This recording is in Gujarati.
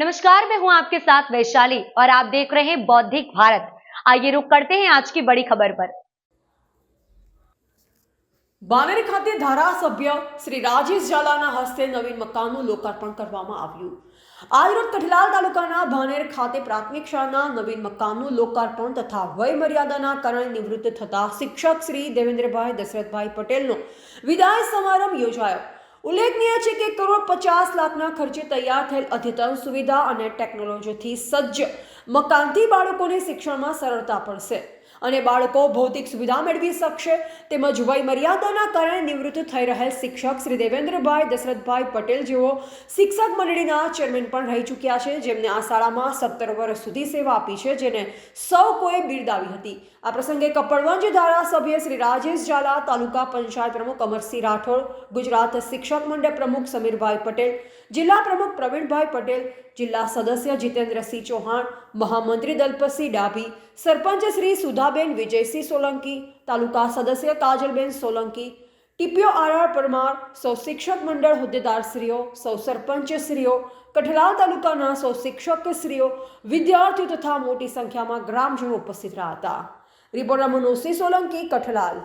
नमस्कार मैं हूं आपके साथ वैशाली और आप देख रहे हैं बौद्धिक भारत आइए रुक करते हैं आज की बड़ी खबर पर બાનેર ખાતે ધારાસભ્ય શ્રી રાજેશ ઝાલાના હસ્તે નવીન મકાનનું લોકાર્પણ કરવામાં આવ્યું આજરોજ કઠલાલ તાલુકાના ભાનેર ખાતે પ્રાથમિક શાળાના નવીન મકાનનું લોકાર્પણ તથા વય મર્યાદાના કારણે નિવૃત્ત થતા શિક્ષક શ્રી દેવેન્દ્રભાઈ દશરથભાઈ પટેલનો વિદાય સમારંભ યોજાયો ઉલ્લેખનીય છે કે કરોડ પચાસ લાખના ખર્ચે તૈયાર થયેલ અદ્યતન સુવિધા અને ટેકનોલોજીથી સજ્જ મકાનથી બાળકોને શિક્ષણમાં સરળતા પડશે. અને બાળકો ભૌતિક સુવિધા મેળવી શકશે. તેમજ વય મર્યાદાના કારણે નિવૃત્ત થઈ રહેલ શિક્ષક શ્રી દેવેન્દ્રભાઈ દશરથભાઈ પટેલ જેઓ શિક્ષક મંડળીના ચેરમેન પણ રહી ચૂક્યા છે. જેમને આ શાળામાં સત્તર વર્ષ સુધી સેવા આપી છે, જેને સૌ કોએ બિરદાવી હતી. આ પ્રસંગે કપડવંજ ધારાસભ્ય શ્રી રાજેશ ઝાલા, તાલુકા પંચાયત પ્રમુખ અમરસિંહ રાઠોડ, ગુજરાત શિક્ષક મંડળ પ્રમુખ સમીરભાઈ પટેલ, જિલ્લા પ્રમુખ પ્રવીણભાઈ પટેલ જિલ્લા સદસ્ય જીતેન્દ્રસિંહ ચૌહાણ, મહામંત્રી દલપતસિંહ ડાભી, સરપંચ શ્રી સુધાબેન વિજયસિંહ સોલંકી, તાલુકા સદસ્ય કાજલબેન સોલંકી, ટીપીઓ આરઆર પરમાર, સૌ શિક્ષક મંડળ હોદ્દેદારશ્રીઓ, સૌ સરપંચશ્રીઓ, કઠલાલ તાલુકાના સૌ શિક્ષકશ્રીઓ, વિદ્યાર્થીઓ તથા મોટી સંખ્યામાં ગ્રામજનો ઉપસ્થિત રહ્યા હતા. રિપોર્ટર મનોજસિંહ સોલંકી, કઠલાલ.